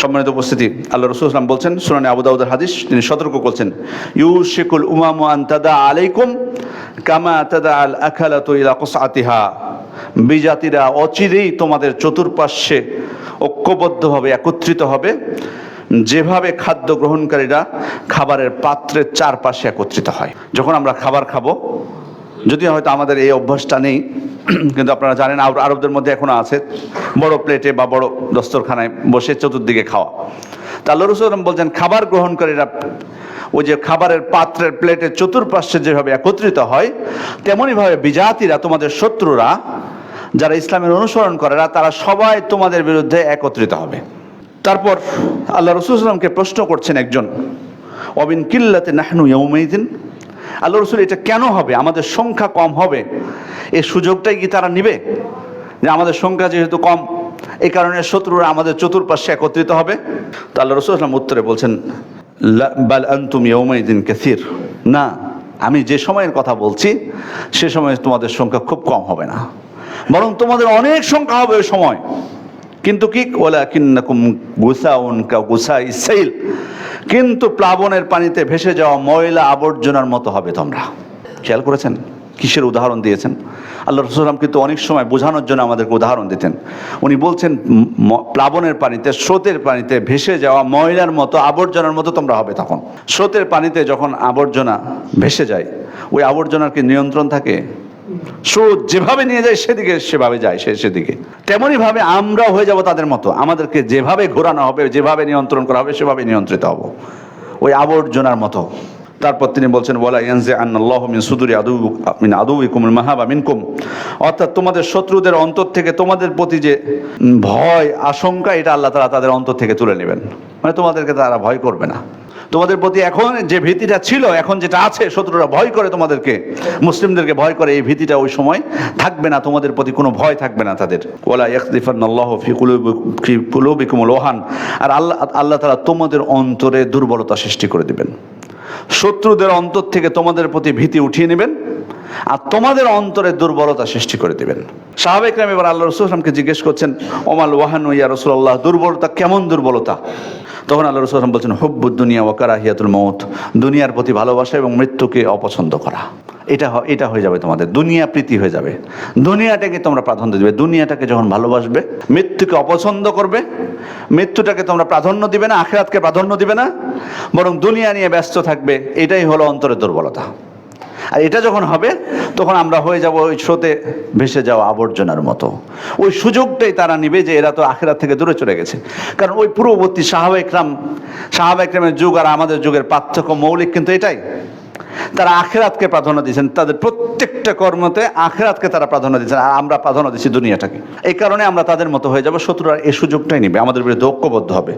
সম্মানিত উপস্থিতি, আল্লাহ রসুল ইসলাম বলছেন, সুনানি আবু দাউদের হাদিস, তিনি সতর্ক করছেন ইউ শেকুল উমামু আন্তাদা আলাইকুম কামা তাদা আল আখালাতু ইলা কুসআতিহা। বিজাতিরা অচিরেই তোমাদের চতুর্পার্শ্বে ঐক্যবদ্ধভাবে একত্রিত হবে। যেভাবে খাদ্য গ্রহণকারীরা খাবারের পাত্রের চারপাশে একত্রিত হয়। যখন আমরা খাবার খাব, যদিও হয়তো আমাদের এই অভ্যাসটা নেই কিন্তু আপনারা জানেন আরব আরবদের মধ্যে এখনও আছে বড় প্লেটে বা বড় দস্তরখানায় বসে চতুর্দিকে খাওয়া। তা আল্লাহ বলছেন, খাবার গ্রহণকারীরা ওই যে খাবারের পাত্রের প্লেটের চতুর্পাশে যেভাবে একত্রিত হয় তেমনইভাবে বিজাতিরা, তোমাদের শত্রুরা, যারা ইসলামের অনুসরণ করে না তারা সবাই তোমাদের বিরুদ্ধে একত্রিত হবে। তারপর আল্লাহ রসুলামকে প্রশ্ন করছেন একজন, অবিন কিল্লাতে নাহনু ইয়ৌমাইদিন আল্লাহ রসুল, এটা কেন হবে? আমাদের সংখ্যা কম হবে। এই সুযোগটাই কি তারা নিবে? যে আমাদের সংখ্যা যেহেতু কম, এই কারণে শত্রুরা আমাদের চতুর্পাশে একত্রিত হবে। তো আল্লাহ রসুল আসলাম উত্তরে বলছেন, "লা- বাল আন্তুম ইয়ৌমাইদিন কাসির। না, আমি যে সময়ের কথা বলছি, সে সময় তোমাদের সংখ্যা খুব কম হবে না। বরং তোমাদের অনেক সংখ্যা হবে ওই সময়। কিন্তু কি? ওলা কিন্নাকুম গুসাউন কা গুসা ইসাইল কিন্তু প্লাবনের পানিতে ভেসে যাওয়া ময়লা আবর্জনার মতো হবে তোমরা। খেয়াল করেছেন? কিসের উদাহরণ দিয়েছেন? আল্লাহ রসুলাম কিন্তু অনেক সময় বোঝানোর জন্য আমাদেরকে উদাহরণ দিতেন। উনি বলছেন প্লাবনের পানিতে, স্রোতের পানিতে ভেসে যাওয়া ময়লার মতো আবর্জনার মতো তোমরা হবে তখন। স্রোতের পানিতে যখন আবর্জনা ভেসে যায়, ওই আবর্জনার কি নিয়ন্ত্রণ থাকে? স্রোত যেভাবে নিয়ে যায়, সেদিকে সেভাবে যায়, সে সেদিকে। তেমনই ভাবে আমরাও হয়ে যাব তাদের মতো। আমাদেরকে যেভাবে ঘোরানো হবে, যেভাবে নিয়ন্ত্রণ করা হবে, সেভাবে নিয়ন্ত্রিত হব। ওই আবর্জনার মতো। তারপর তিনি বলছেন, ওয়ালা ইয়ানজে আন্নাল্লাহু মিন সুদুরি আদু, মিন আদুইকুমুল মাহাবা মিনকুম। অর্থাৎ তোমাদের শত্রুদের অন্তর থেকে তোমাদের প্রতি যে ভয়, আশঙ্কা, এটা আল্লাহ তারা তাদের অন্তর থেকে তুলে নেবেন। মানে তোমাদেরকে তারা ভয় করবে না। তোমাদের প্রতি এখন যে ভীতিটা ছিল, এখন যেটা আছে, শত্রুরা ভয় করে তোমাদেরকে। মুসলিমদেরকে ভয় করে এই ভীতিটা ওই সময় থাকবে না, তোমাদের প্রতি কোনো ভয় থাকবে না তাদের। ওলা ইয়াকদিফান্নাল্লাহ ফি ওহান আর আল্লাহ আল্লাহ তাআলা তোমাদের অন্তরে দুর্বলতা সৃষ্টি করে দিবেন। শত্রুদের অন্তর থেকে তোমাদের প্রতি ভীতি উঠিয়ে নেবেন, আর তোমাদের অন্তরে দুর্বলতা সৃষ্টি করে দিবেন। সাহাবেকরাম এবার আল্লাহ রসুলামকে জিজ্ঞেস করছেন, ওমাল ওয়াহান ইয়া রসুল্লাহ দুর্বলতা, কেমন দুর্বলতা? তখন আল্লাহ রসুল বলছেন, হুব্বু দুনিয়া ওয়াকারাহিয়াতুল মত দুনিয়ার প্রতি ভালোবাসা এবং মৃত্যুকে অপছন্দ করা। এটা এটা হয়ে যাবে তোমাদের। দুনিয়া প্রীতি হয়ে যাবে। দুনিয়াটাকে তোমরা প্রাধান্য দিবে। দুনিয়াটাকে যখন ভালোবাসবে, মৃত্যুকে অপছন্দ করবে, মৃত্যুটাকে তোমরা প্রাধান্য দিবে না, আখেরাতকে প্রাধান্য দিবে না, বরং দুনিয়া নিয়ে ব্যস্ত থাকবে। এটাই হলো অন্তরের দুর্বলতা। আর এটা যখন হবে, তখন আমরা হয়ে যাব ওই স্রোতে ভেসে যাওয়া আবর্জনার মতো। ওই সুযোগটাই তারা নিবে যে এরা তো আখেরাত থেকে দূরে চলে গেছে। কারণ ওই পূর্ববর্তী সাহাবা ইকরাম সাহাবা ইকরামের যুগ আর আমাদের যুগের পার্থক্য মৌলিক কিন্তু এটাই। তারা আখেরাতকে প্রাধান্য দিয়েছেন, তাদের প্রত্যেকটা কর্মতে আখেরাতকে তারা প্রাধান্য দিয়েছেন, আর আমরা প্রাধান্য দিচ্ছি দুনিয়াটাকে। এই কারণে আমরা তাদের মতো হয়ে যাব, শত্রুরা এই সুযোগটাই নিবে, আমাদের বিরুদ্ধে ঐক্যবদ্ধ হবে।